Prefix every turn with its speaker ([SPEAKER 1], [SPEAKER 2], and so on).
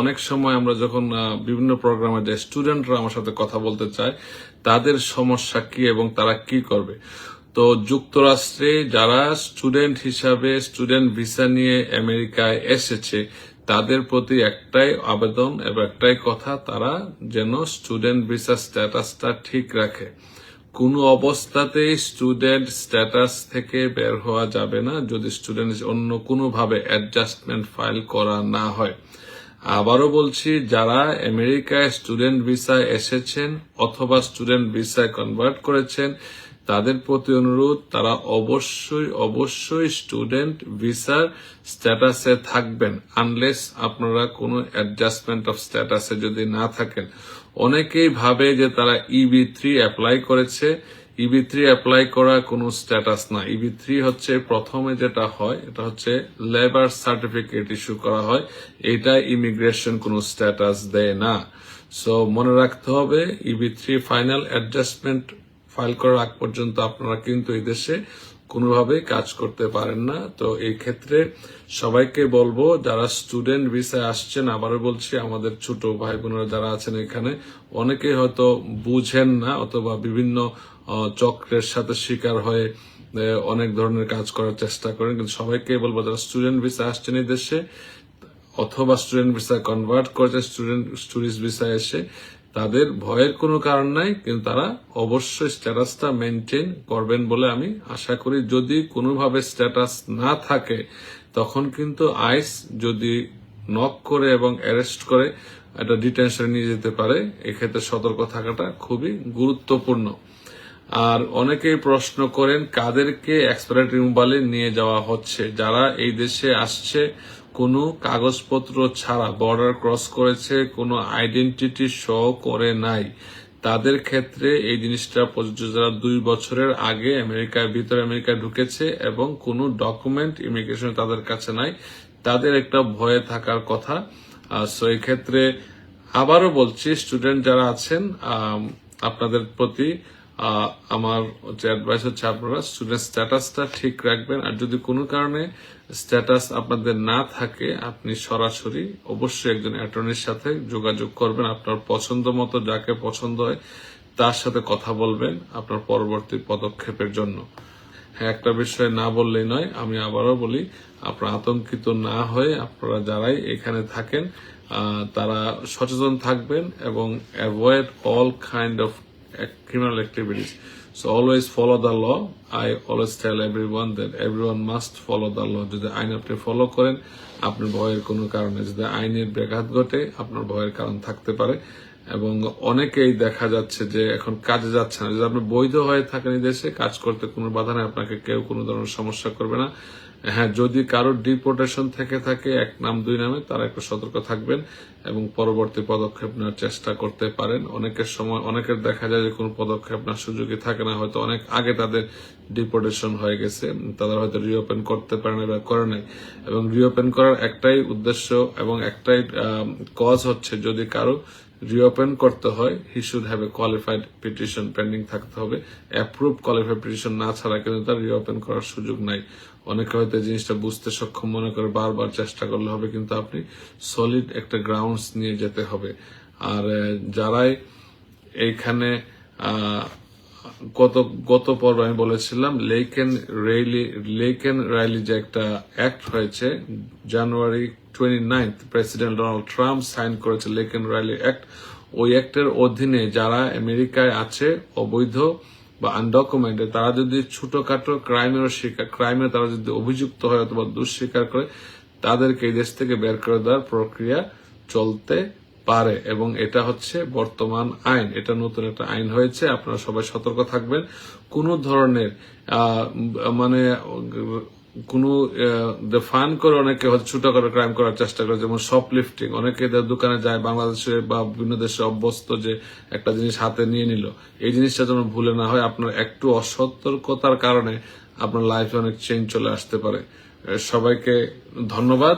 [SPEAKER 1] অনেক সময় আমরা যখন বিভিন্ন প্রোগ্রামে যাই স্টুডেন্টরা আমার সাথে কথা বলতে চায়, তাদের সমস্যা কি এবং তারা কি করবে? তো যুক্তরাষ্ট্রে যারা স্টুডেন্ট হিসাবে স্টুডেন্ট ভিসা নিয়ে আমেরিকায় এসেছে, তাদের প্রতি একটাই আবেদন এবং একটাই কথা, তারা যেন স্টুডেন্ট ভিসা স্ট্যাটাসটা ঠিক রাখে। কোনো অবস্থাতেই স্টুডেন্ট স্ট্যাটাস থেকে বের হওয়া যাবে না যদি স্টুডেন্ট অন্য কোনোভাবে অ্যাডজাস্টমেন্ট ফাইল করা না হয়। আবারও বলছি, যারা আমেরিকায় স্টুডেন্ট ভিসায় এসেছেন অথবা স্টুডেন্ট ভিসায় কনভার্ট করেছেন, তাদের প্রতি অনুরোধ, তারা অবশ্যই অবশ্যই স্টুডেন্ট ভিসার স্ট্যাটাসে থাকবেন আনলেস আপনারা কোনো অ্যাডজাস্টমেন্ট অফ স্ট্যাটাসে যদি না থাকেন। অনেকেই ভাবে যে তারা ইবি থ্রি অ্যাপ্লাই করেছে ইবি থ্রি অ্যাপ্লাই করা কোনো স্ট্যাটাস না। ইবি থ্রি হচ্ছে প্রথমে যেটা হয়, এটা হচ্ছে লেবার সার্টিফিকেট ইস্যু করা হয়। এটা ইমিগ্রেশন কোনো স্ট্যাটাস দেয় না। সো মনে রাখতে হবে EB three final adjustment file করার আগ পর্যন্ত আপনারা কিন্তু এই দেশে কোনোভাবেই কাজ করতে পারেন না। তো এই ক্ষেত্রে সবাইকে বলব, যারা স্টুডেন্ট ভিসায় আসছেন, আবারও বলছি, আমাদের ছোট ভাই বোনেরা যারা আছেন এখানে অনেকে হয়তো বুঝেন না অথবা বিভিন্ন চক্রের সাথে শিকার হয়ে অনেক ধরনের কাজ করার চেষ্টা করেন। কিন্তু সবাইকে বলব, যারা স্টুডেন্ট ভিসা আসছেন এই দেশে, অথবা স্টুডেন্ট ভিসা কনভার্ট করেছে স্টুডেন্ট টুরিস্ট ভিসা এসে তাদের ভয়ের কোনো কারণ নাই, কিন্তু তারা অবশ্যই স্ট্যাটাসটা মেনটেন করবেন বলে আমি আশা করি। যদি কোনোভাবে স্ট্যাটাস না থাকে, তখন কিন্তু আইস যদি নক করে এবং অ্যারেস্ট করে এটা ডিটেনশনে নিয়ে যেতে পারে। এক্ষেত্রে সতর্ক থাকাটা খুবই গুরুত্বপূর্ণ। আর অনেকেই প্রশ্ন করেন, কাদেরকে এক্সপায়ার রিমুভালে নিয়ে যাওয়া হচ্ছে? যারা এই দেশে আসছে কোনো কাগজপত্র ছাড়া বর্ডার ক্রস করেছে, কোনো আইডেন্টিটি শো করে নাই। তাদের ক্ষেত্রে এই জিনিসটা প্রযোজ্য যারা দুই বছরের আগে আমেরিকার ভিতরে আমেরিকায় ঢুকেছে এবং কোনো ডকুমেন্ট ইমিগ্রেশন তাদের কাছে নাই, তাদের একটা ভয়ে থাকার কথা। সো ক্ষেত্রে আবারও বলছি স্টুডেন্ট যারা আছেন আপনাদের প্রতি আমার যে অ্যাডভাইস হচ্ছে আপনারা স্টুডেন্ট স্ট্যাটাসটা ঠিক রাখবেন। আর যদি কোনো কারণে স্ট্যাটাস আপনাদের না থাকে, আপনি সরাসরি অবশ্যই একজন অ্যাটর্নির সাথে যোগাযোগ করবেন। আপনার পছন্দ মতো যাকে পছন্দ হয়, তার সাথে কথা বলবেন আপনার পরবর্তী পদক্ষেপের জন্য। হ্যাঁ একটা বিষয় না বললেই নয়, আমি আবারও বলি, আপনারা আতঙ্কিত না হয়ে আপনারা যারাই এখানে থাকেন তারা সচেতন থাকবেন এবং avoid all kind of criminal activities. So always follow the law. I always tell everyone that everyone must follow the law. যদি আইন আপনি ফলো করেন, আপনার ভয়ের কোনো কারণে যদি আইনের ব্যাঘাত ঘটে, আপনার ভয়ের কারণ থাকতে পারে এবং অনেকেই দেখা যাচ্ছে যে এখন কাজে যাচ্ছে না যদি আপনি বৈধ হয়ে থাকেন দেশে, কাজ করতে কোনো বাধা নেই আপনাকে কেউ কোনো ধরনের সমস্যা করবে না হ্যাঁ যদি কারোর ডিপোর্টেশন থেকে থাকে, এক নাম, দুই নামে, তারা একটু সতর্ক থাকবেন এবং পরবর্তী পদক্ষেপ নেওয়ার চেষ্টা করতে পারেন। অনেকের সময়, অনেকের দেখা যায় যে কোনো পদক্ষেপ নেওয়ার সুযোগই থাকে না, হয়তো অনেক আগে তাদের ডিপোর্টেশন হয়ে গেছে, তাদের হয়তো রিওপেন করতে পারে না বা করে নাই। এবং রিওপেন করার একটাই উদ্দেশ্য এবং একটাই কজ হচ্ছে যদি কারও রিওপেন করতে হয়। He should have a qualified petition pending থাকতে হবে। অ্যাপ্রুভ কোয়ালিফাইড পিটিশন না ছাড়া কিন্তু তার রিওপেন করার সুযোগ নাই। অনেকে হয়তো জিনিসটা বুঝতে সক্ষম মনে করে, বারবার চেষ্টা করলে হবে কিন্তু আপনি সলিড একটা গ্রাউন্ডস নিয়ে যেতে হবে। আর যারাই এইখানে গত গত পর্ব আমি বলেছিলাম, লেকেন রেইলি, লেকেন রাইলি যে একটা অ্যাক্ট হয়েছে January twenty ninth president Donald Trump sign করেছে লেকেন রাইলি অ্যাক্ট ওই অ্যাক্টের অধীনে যারা আমেরিকায় আছে, অবৈধ বা আনডকুমেন্টেড তারা যদি ছোটখাটো ক্রাইমের শিকার ক্রাইমে তারা যদি অভিযুক্ত হয় অথবা দুঃস্বীকার করে, তাদেরকে এই দেশ থেকে বের করে দেওয়ার প্রক্রিয়া চলতে পারে এবং এটা হচ্ছে বর্তমান আইন। এটা নতুন একটা আইন হয়েছে, আপনারা সবাই সতর্ক থাকবেন। কোন ধরনের মানে কোনো ফান করে অনেকে হয়তো করে ক্রাইম করার চেষ্টা করে, যেমন শপ লিফটিং অনেকে দোকানে যায় বাংলাদেশে বা বিভিন্ন দেশে অভ্যস্ত যে একটা জিনিস হাতে নিয়ে নিল। এই জিনিসটা যেন ভুলে না হয়, আপনার একটু অসতর্কতার কারণে আপনার লাইফে অনেক চেঞ্জ চলে আসতে পারে। সবাইকে ধন্যবাদ।